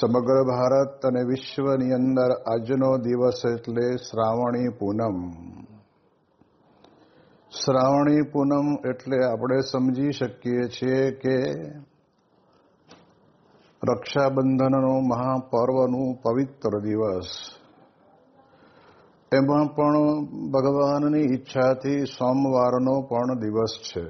સમગ્ર ભારત અને વિશ્વની અંદર આજનો દિવસ એટલે શ્રાવણી પૂનમ. શ્રાવણી પૂનમ એટલે આપણે સમજી શકીએ છીએ કે રક્ષાબંધનનો મહાપર્વનું પવિત્ર દિવસ. એમાં પણ ભગવાનની ઈચ્છાથી સોમવારનો પણ દિવસ છે.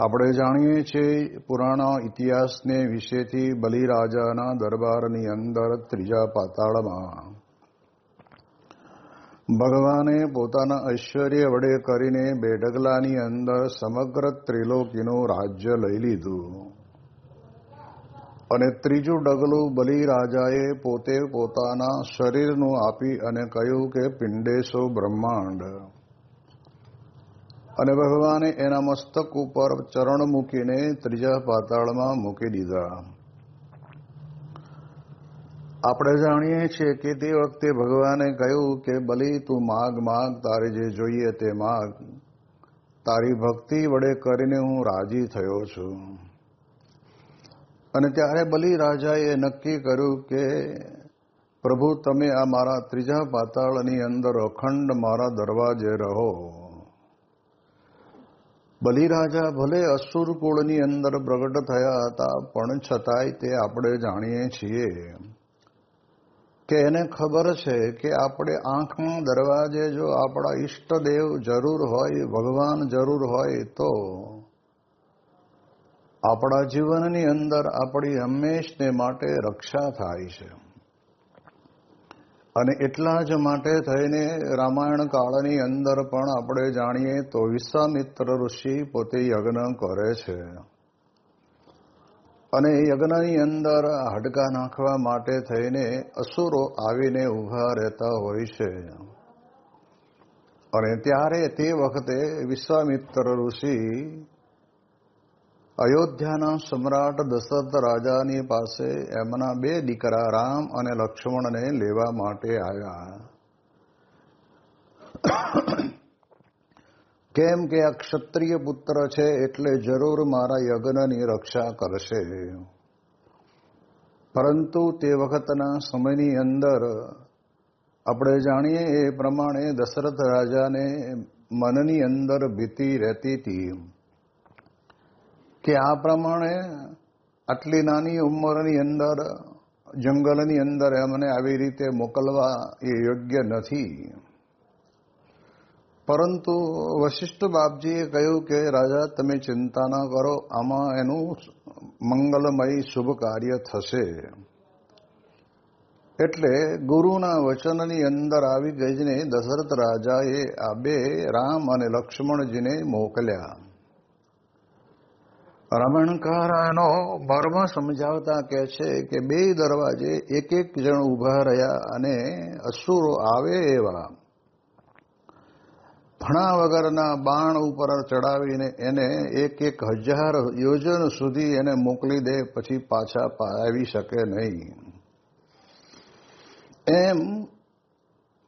આપણે જાણીએ છીએ પુરાણા ઇતિહાસને વિશેથી બલિરાજાના દરબારની અંદર ત્રીજા પાતાળમાં. ભગવાને પોતાના ઐશ્વર્ય વડે કરીને બે ડગલાની અંદર સમગ્ર ત્રિલોકીનું રાજ્ય લઈ લીધું. અને ત્રીજું ડગલું બલિરાજાએ પોતે પોતાના શરીરનું આપી અને કહ્યું કે પિંડેશો બ્રહ્માંડ. અને ભગવાને એના મસ્તક ઉપર ચરણ મૂકીને ત્રીજા પાતાળમાં મૂકી દીધા. આપણે જાણીએ છીએ કે તે વખતે ભગવાને કહ્યું કે, બલિ, તું માગ માગ, તારે જે જોઈએ તે માગ. તારી ભક્તિ વડે કરીને હું રાજી થયો છું. અને ત્યારે બલિ રાજાએ નક્કી કર્યું કે, પ્રભુ, તમે આ મારા ત્રીજા પાતાળની અંદર અખંડ મારા દરવાજે રહો. બલિરાજા, ભલે અસુર કુળની અંદર પ્રગટ થયા હતા, પણ છતાંય તે આપણે જાણીએ છીએ કે એને ખબર છે કે આપણે આંખમાં દરવાજે જો આપણા ઈષ્ટદેવ જરૂર હોય, ભગવાન જરૂર હોય, તો આપણા જીવનની અંદર આપણી હંમેશને માટે રક્ષા થાય છે. અને એટલા જ માટે થઈને રામાયણ કાળની અંદર પણ આપણે જાણીએ તો વિશ્વામિત્ર ઋષિ પોતે યજ્ઞ કરે છે. અને યજ્ઞની અંદર હાડકા નાખવા માટે થઈને અસુરો આવીને ઊભા રહેતા હોય છે. અને ત્યારે તે વખતે વિશ્વામિત્ર ઋષિ અયોધ્યાના સમ્રાટ દશરથ રાજાની પાસે એમના બે દીકરા રામ અને લક્ષ્મણને લેવા માટે આવ્યા. કેમ કે આ ક્ષત્રિય પુત્ર છે એટલે જરૂર મારા યજ્ઞની રક્ષા કરશે. પરંતુ તે વખતના સમયની અંદર આપણે જાણીએ એ પ્રમાણે દશરથ રાજાને મનની અંદર ભીતિ રહેતી હતી. કે આ પ્રમાણે આટલી નાની ઉંમરની અંદર, જંગલની અંદર એમને આવી રીતે મોકલવા એ યોગ્ય નથી. પરંતુ વશિષ્ઠ બાપજીએ કહ્યું કે, રાજા, તમે ચિંતા ના કરો, આમાં એનું મંગલમય શુભ કાર્ય થશે. એટલે ગુરુના વચનની અંદર આવી ગઈને દશરથ રાજાએ આ બે રામ અને લક્ષ્મણજીને મોકલ્યા. રામાયણકાર એનો મર્મ સમજાવતા કહે છે કે બે દરવાજે એક એક જણ ઊભા રહ્યા અને અસુરો આવે એવા. ભણા વગરના બાણ ઉપર ચડાવીને એને એક એક હજાર યોજન સુધી એને મોકલી દે, પછી પાછા આવી શકે નહીં. એમ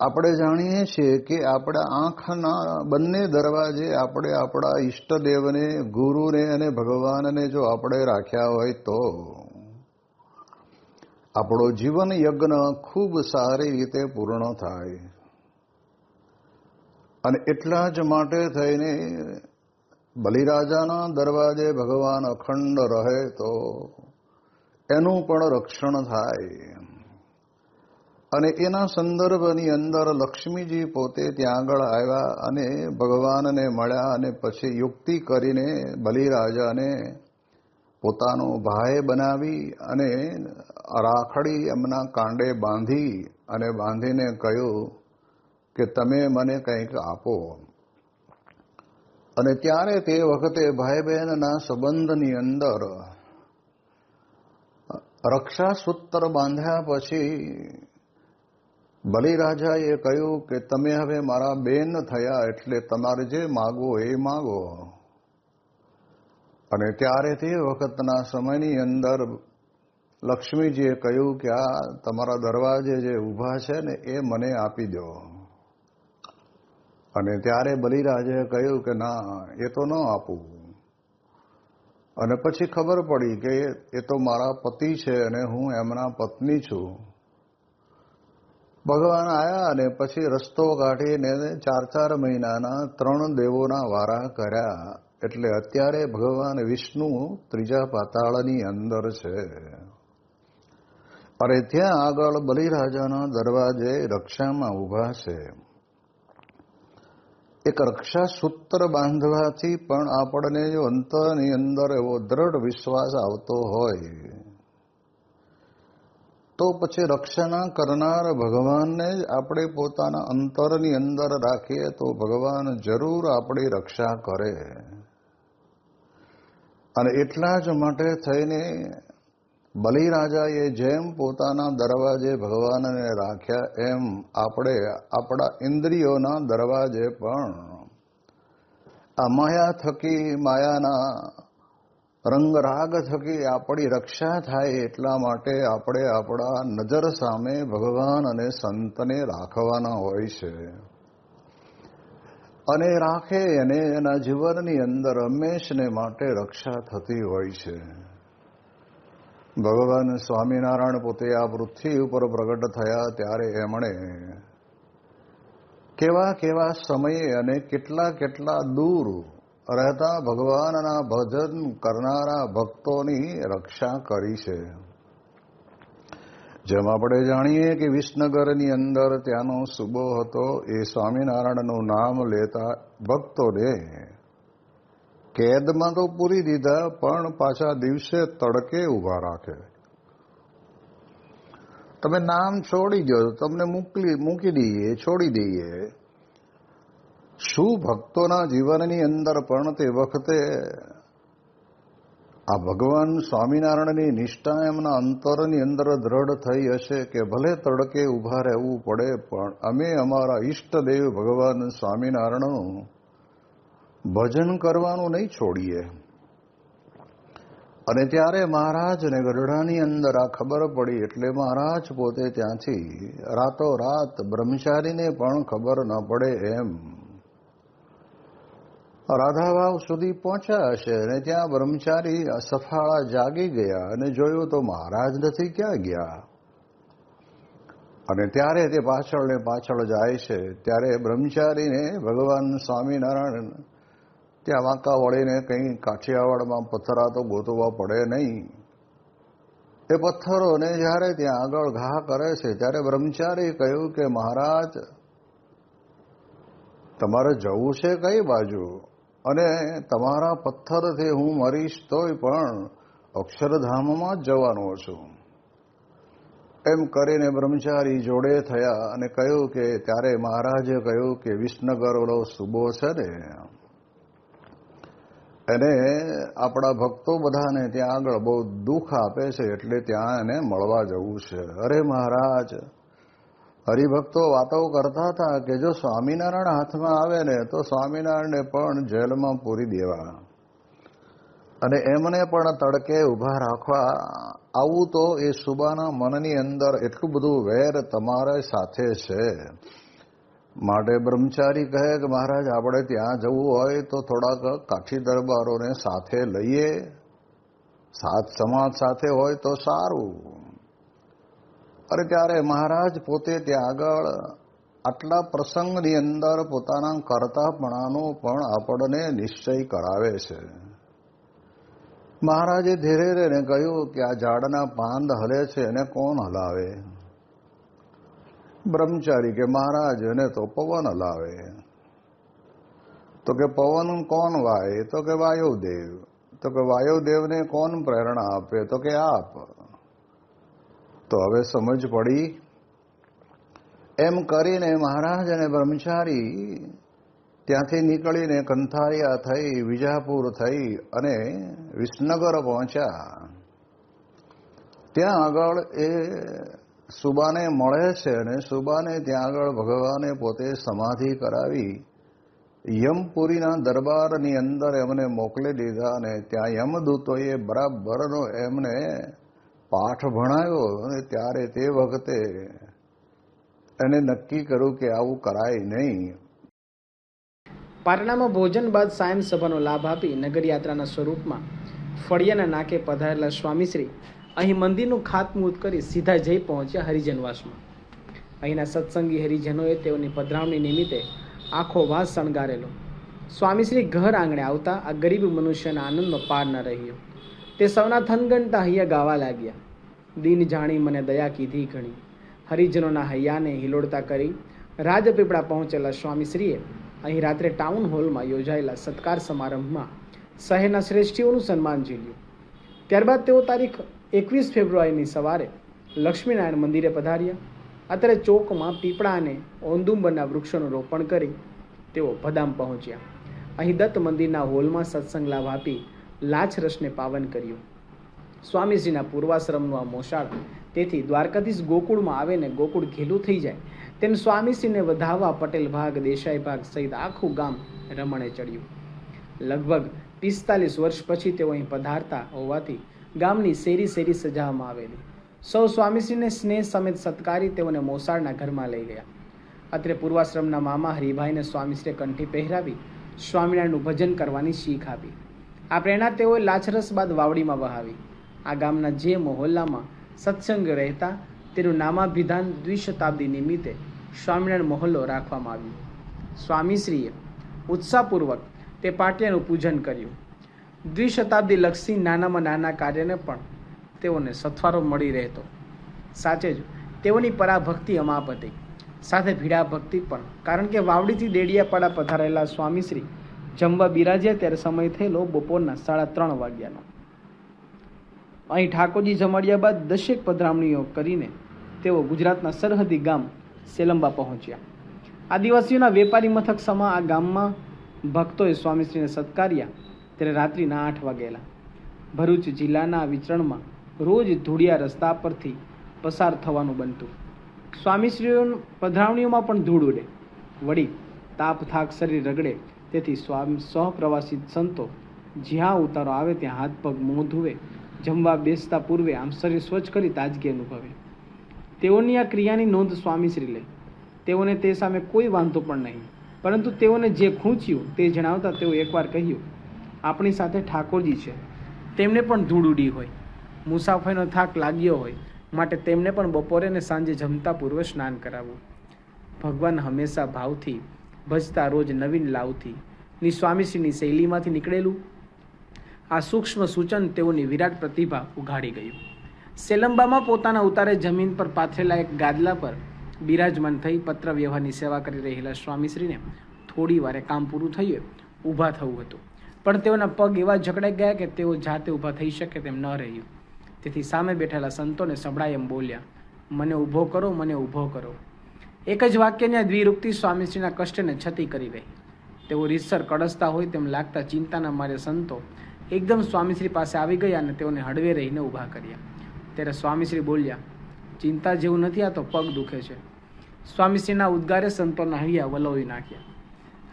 આપણે જાણીએ છીએ કે આપણા આંખના બંને દરવાજે આપણે આપણા ઈષ્ટદેવને, ગુરુને અને ભગવાનને જો આપણે રાખ્યા હોય તો આપણો જીવન યજ્ઞ ખૂબ સારી રીતે પૂર્ણ થાય. અને એટલા જ માટે થઈને બલિરાજાના દરવાજે ભગવાન અખંડ રહે તો એનું પણ રક્ષણ થાય. અને એના સંદર્ભની અંદર લક્ષ્મીજી પોતે ત્યાં આગળ આવ્યા અને ભગવાનને મળ્યા અને પછી યુક્તિ કરીને બલિરાજાને પોતાનો ભાઈ બનાવી અને રાખડી એમના કાંડે બાંધી અને બાંધીને કહ્યું કે તમે મને કંઈક આપો. અને ત્યારે તે વખતે ભાઈ બહેનના સંબંધની અંદર રક્ષાસૂત્ર બાંધ્યા પછી બલિરાજાએ કહ્યું કે તમે હવે મારા બેન થયા એટલે તમારે જે માગો એ માગો. અને ત્યારે તે વખતના સમયની અંદર લક્ષ્મીજીએ કહ્યું કે આ તમારા દરવાજે જે ઊભા છે ને એ મને આપી દો. અને ત્યારે બલિરાજાએ કહ્યું કે ના, એ તો ન આપું. અને પછી ખબર પડી કે એ તો મારા પતિ છે અને હું એમના પત્ની છું. ભગવાન આયા અને પછી રસ્તો કાઢીને ચાર ચાર મહિનાના ત્રણ દેવોના વારા કર્યા. એટલે અત્યારે ભગવાન વિષ્ણુ ત્રીજા પાતાળની અંદર છે. અરે ત્યાં આગળ બલિરાજાના દરવાજે રક્ષામાં ઊભા છે. એક રક્ષા સૂત્ર બાંધવાથી પણ આપણને જો અંતરની અંદર એવો દ્રઢ વિશ્વાસ આવતો હોય તો પછી રક્ષણા કરનાર ભગવાનને જ આપણે પોતાના અંતરની અંદર રાખીએ તો ભગવાન જરૂર આપણી રક્ષા કરે. અને એટલા જ માટે થઈને બલિરાજાએ જેમ પોતાના દરવાજે ભગવાનને રાખ્યા, એમ આપણે આપણા ઇન્દ્રિયોના દરવાજે પણ આ માયા થકી માયાના રંગરાગ થકી આપણી રક્ષા થાય એટલા માટે આપણે આપણા નજર સામે ભગવાન અને સંતને રાખવાના હોય છે. અને રાખે એને એના જીવનની અંદર હંમેશને માટે રક્ષા થતી હોય છે. ભગવાન સ્વામિનારાયણ પોતે આ પૃથ્વી ઉપર પ્રગટ થયા ત્યારે એમણે કેવા કેવા સમયે અને કેટલા કેટલા દૂર રહેતા ભગવાનના ભજન કરનારા ભક્તોની રક્ષા કરી છે. જેમ આપણે જાણીએ કે વિસનગરની અંદર ત્યાંનો સુબો હતો, એ સ્વામિનારાયણનું નામ લેતા ભક્તોને કેદમાં તો પૂરી દીધા, પણ પાછા દિવસે તડકે ઊભા રાખે. તમે નામ છોડી દો તમને મૂકી મૂકી દઈએ, છોડી દઈએ. શું ભક્તોના જીવનની અંદર પણ તે વખતે આ ભગવાન સ્વામિનારાયણની નિષ્ઠા એમના અંતરની અંદર દ્રઢ થઈ હશે કે ભલે તડકે ઊભા રહેવું પડે, પણ અમે અમારા ઈષ્ટદેવ ભગવાન સ્વામિનારાયણનું ભજન કરવાનું નહીં છોડીએ. અને ત્યારે મહારાજને ગઢડાની અંદર આ ખબર પડી એટલે મહારાજ પોતે ત્યાંથી રાતોરાત બ્રહ્મચારીને પણ ખબર ન પડે એમ. રાધાવાવ સુધી પહોંચ્યા હશે અને ત્યાં બ્રહ્મચારી સફાળા જાગી ગયા અને જોયું તો મહારાજ નથી ક્યાં ગયા. અને ત્યારે તે પાછળ ને પાછળ જાય છે. ત્યારે બ્રહ્મચારીને ભગવાન સ્વામિનારાયણ ત્યાં વાંકા વળીને કંઈ કાઠિયાવાડમાં પથ્થરા તો ગોતવા પડે નહીં. એ પથ્થરોને જ્યારે ત્યાં આગળ ઘા કરે છે, ત્યારે બ્રહ્મચારી કહ્યું કે મહારાજ, તમારે જવું છે કઈ બાજુ? અને તમારા પથ્થરથી હું મરીશ તોય પણ અક્ષરધામમાં જ જવાનો છું. એમ કરીને બ્રહ્મચારી જોડે થયા અને કહ્યું કે, ત્યારે મહારાજે કહ્યું કે વિસનગર ઓલો સુબો છે ને? એને આપણા ભક્તો બધાને ત્યાં આગળ બહુ દુઃખ આપે છે, એટલે ત્યાં એને મળવા જવું છે. અરે મહારાજ હરિભક્તો વાતો કરતા હતા કે જો સ્વામિનારાયણ હાથમાં આવે ને, તો સ્વામિનારાયણને પણ જેલમાં પૂરી દેવા. અને એમને પણ તડકે ઊભા રાખવા. આવું તો એ સુબાના મનની અંદર એટલું બધું વેર તમારા સાથે છે. માટે બ્રહ્મચારી કહે કે, મહારાજ, આપણે ત્યાં જવું હોય તો થોડાક કાઠી દરબારોને સાથે લઈએ. સાત સમાજ સાથે હોય તો સારું. અરે ત્યારે મહારાજ પોતે ત્યાં આગળ આટલા પ્રસંગની અંદર પોતાના કરતાપણાનો પણ આપણને નિશ્ચય કરાવે છે. મહારાજે ધીરે ધીરે કહ્યું કે આ ઝાડના પાંદ હલે છે, એને કોણ હલાવે? બ્રહ્મચારી કે મહારાજ, એને તો પવન હલાવે. તો કે પવન કોણ વાય તો કે વાયુદેવ. તો કે વાયુદેવને કોણ પ્રેરણા આપે? તો કે આપ. તો હવે સમજ પડી. એમ કરીને મહારાજ અને બ્રહ્મચારી ત્યાંથી નીકળીને કંથારિયા થઈ, વિજાપુર થઈ અને વિસનગર પહોંચ્યા. ત્યાં આગળ એ સુબાને મળે છે અને સુબાને ત્યાં આગળ ભગવાને પોતે સમાધિ કરાવી, યમપુરીના દરબારની અંદર એમને મોકલી દીધા અને ત્યાં યમદૂતોએ બરાબરનો એમને પાઠ ભણાયો અને ત્યારે તે વખતે એને નક્કી કર્યું કે આવું કરાય નહીં. પાટણામાં ભોજન બાદ સાયમ સભાનો લાભ આપી નગરયાત્રાના સ્વરૂપમાં ફળિયાના નાકે પધારેલા સ્વામીશ્રી અહીં મંદિરનું ખાતમુહૂર્ત કરી સીધા જઈ પહોંચ્યા હરિજનવાસમાં. અહીંના સત્સંગી હરિજનોએ તેઓની પધરાવણી નિમિત્તે આખો વાસ શણગારેલો. સ્વામીશ્રી ઘર આંગણે આવતા આ ગરીબ મનુષ્યના આનંદનો પાર ન રહ્યો. તે સૌના થનગણતા હૈયા ગાવા લાગ્યા. દિન જાણી મને દયા કીધી ઘણી. હરિજનોના હૈયાને હિલોડતા કરી રાજપીપળા પહોંચેલા સ્વામીશ્રીએ અહીં રાત્રે ટાઉન હોલમાં યોજાયેલા સત્કાર સમારંભમાં શહેરના શ્રેષ્ઠીઓનું સન્માન ઝીલ્યું. ત્યારબાદ તેઓ તારીખ એકવીસ ફેબ્રુઆરીની સવારે લક્ષ્મીનારાયણ મંદિરે પધાર્યા. અત્યારે ચોકમાં પીપળા અને ઓંદુંબરના વૃક્ષોનું રોપણ કરી તેઓ ભદામ પહોંચ્યા. અહીં દત્ત મંદિરના હોલમાં સત્સંગ લાભ આપી લાછરસને પાવન કર્યું. સ્વામીજીના પૂર્વાશ્રમનું આ મોશાળ, તેથી દ્વારકાધીશ ગોકુળમાં આવે ને ગોકુળ ઘેલું થઈ જાય, તેમ સ્વામીશ્રીને વધાવવા પટેલ ભાગ, દેસાઈ ભાગ સહિત આખું ગામ રમણે ચડ્યું. લગભગ પિસ્તાલીસ વર્ષ પછી તેઓ અહીં પધારતા હોવાથી ગામની શેરી શેરી સજાવવામાં આવેલી. સૌ સ્વામીશ્રીને સ્નેહ સમેત સત્કારી તેઓને મોસાળના ઘરમાં લઈ ગયા. અત્રે પૂર્વાશ્રમના મામા હરિભાઈને સ્વામીશ્રીએ કંઠી પહેરાવી સ્વામિનારાયણનું ભજન કરવાની શીખ આપી. આ પ્રેરણા તેઓએ લાછરસ બાદ વાવડીમાં વહાવી. આ ગામના જે મહોલ્લામાં સત્સંગ રહેતા તેનું નામાભિધાન દ્વિશતાબ્દી નિમિત્તે સ્વામિનારાયણ મહોલ્લો રાખવામાં આવ્યો. સ્વામીશ્રીએ ઉત્સાહપૂર્વક તે પાટિયાનું પૂજન કર્યું. દ્વિશતાબ્દી લક્ષી નાનામાં નાના કાર્યને પણ તેઓને સથવારો મળી રહેતો. સાચે જ તેઓની પરાભક્તિ અમાપ હતી. સાથે ભીડા ભક્તિ પણ. કારણ કે વાવડીથી દેડિયાપાડા પધારેલા સ્વામીશ્રી જમવા બિરાજ્યા ત્યારે સમય થયેલો બપોરના સાડા ત્રણ વાગ્યાનો. અહીં ઠાકોરજી જમાડ્યા બાદ દશેક પધરામણીઓ કરીને તેઓ ગુજરાતના સરહદી ગામ સેલંબા પહોંચ્યા. આદિવાસીઓના વેપારી મથક સમા આ ગામમાં ભક્તોએ સ્વામીશ્રીને સત્કાર્યા ત્યારે રાત્રિના આઠ વાગેલા. ભરૂચ જિલ્લાના વિચરણમાં રોજ ધૂળિયા રસ્તા પરથી પસાર થવાનું બનતું. સ્વામીશ્રીઓ પધરાવણીઓમાં પણ ધૂળ ઉડે. વળી તાપ થાક શરીર રગડે તેથી સ્વામી સહપ્રવાસી સંતો જ્યાં ઉતારો આવે ત્યાં હાથ પગ, મોં ધુવે, જમવા બેસતા પૂર્વે આમ શરીર સ્વચ્છ કરી તાજગી અનુભવે. તેઓની આ ક્રિયાની નોંધ સ્વામીશ્રી લે. તેઓને તે સામે કોઈ વાંધો પણ નહીં. પરંતુ તેઓને જે ખૂંચ્યું તે જણાવતા તેઓ એકવાર કહ્યું, આપણી સાથે ઠાકોરજી છે. તેમને પણ ધૂળ ઉડી હોય. મુસાફરીનો થાક લાગ્યો હોય. માટે તેમને પણ બપોરે ને સાંજે જમતા પૂર્વે સ્નાન કરાવવું ભગવાન હંમેશા ભાવથી ભજતા રોજ નવીન લાવથી. ની સ્વામીશ્રીની શૈલીમાંથી નીકળેલું, આ સૂક્ષ્મ સૂચન તેઓની વિરાટ પ્રતિભા ઉઘાડી ગયું. સેલંબામાં પોતાના ઉતારે જમીન પર પાથરેલા એક ગાદલા પર બિરાજમાન થઈ પત્ર વ્યવહારની સેવા કરી રહેલા સ્વામીશ્રીને થોડી વારે કામ પૂરું થયું ઊભા થવું હતું. પણ તેઓના પગ એવા જકડાઈ ગયા કે તેઓ જાતે ઊભા થઈ શકે તેમ ન રહ્યું. તેથી સામે બેઠેલા સંતોને સંભળાય એમ બોલ્યા, મને ઊભો કરો, મને ઊભો કરો. એક જ વાક્યની આ દ્વિરુક્તિ સ્વામીશ્રીના કષ્ટને છતી કરી રહી. તેઓ રીતસર કડસતા હોય તેમ લાગતા ચિંતાના મારે સંતો એકદમ સ્વામીશ્રી પાસે આવી ગયા અને તેઓને હળવે રહીને ઊભા કર્યા. ત્યારે સ્વામીશ્રી બોલ્યા, ચિંતા જેવું નથી, આ તો પગ દુખે છે. સ્વામીશ્રીના ઉદ્ગારે સંતોના હૈયા વલોવી નાખ્યા.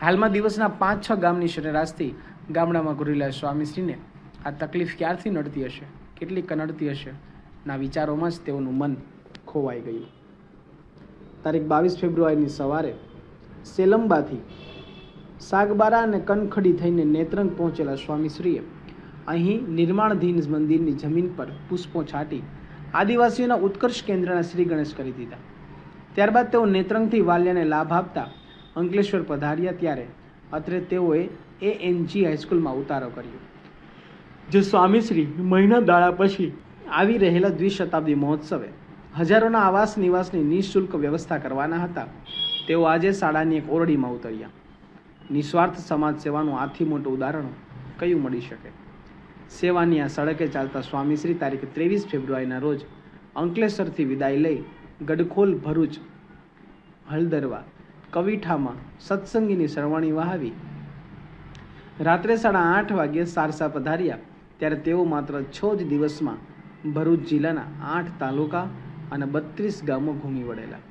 હાલમાં દિવસના પાંચ છ ગામની સરેરાશથી ગામડામાં ઘૂરેલા સ્વામીશ્રીને આ તકલીફ ક્યારથી નડતી હશે? કેટલી કનડતી હશે? ના વિચારોમાં જ તેઓનું મન ખોવાઈ ગયું. તારીખ બાવીસ ફેબ્રુઆરીની સવારે સેલંબાથી સાગબારા અને કનખડી થઈને નેત્રંગ પહોંચેલા સ્વામીશ્રીએ અહીં નિર્માણધીન મંદિરની જમીન પર પુષ્પો છાંટી આદિવાસીઓના ઉત્કર્ષ કેન્દ્રના શ્રી ગણેશ કરી દીધા. ત્યારબાદ તેઓ નેત્રંગથી વાલ્યાને લાભ આપતા અંકલેશ્વર પધાર્યા ત્યારે અત્રે તેઓએ એ એનજી હાઈસ્કૂલમાં ઉતારો કર્યો. જે સ્વામીશ્રી મહિના દાડા પછી આવી રહેલા દ્વિશતાબ્દી મહોત્સવે હજારોના આવાસ નિવાસની નિઃશુલ્ક વ્યવસ્થા કરવાના હતા. તેઓ આજે શાળાની એક ઓરડીમાં ઉતર્યા. નિસ્વાર્થ સમાજ સેવાનું આથી મોટું ઉદાહરણ કયું મળી શકે? સેવાની આ સડકે ચાલતા સ્વામીશ્રી તારીખ ત્રેવીસ ફેબ્રુઆરીના રોજ અંકલેશ્વરથી વિદાય લઈ ગડખોલ ભરૂચ હળદરવા કવિઠામાં સત્સંગીની સરવાણી વહાવી. રાત્રે સાડા આઠ વાગ્યે સારસા પધાર્યા. ત્યારે તેઓ માત્ર છ જ દિવસમાં ભરૂચ જિલ્લાના આઠ તાલુકા અને બત્રીસ ગામો ઘૂમી વળેલા.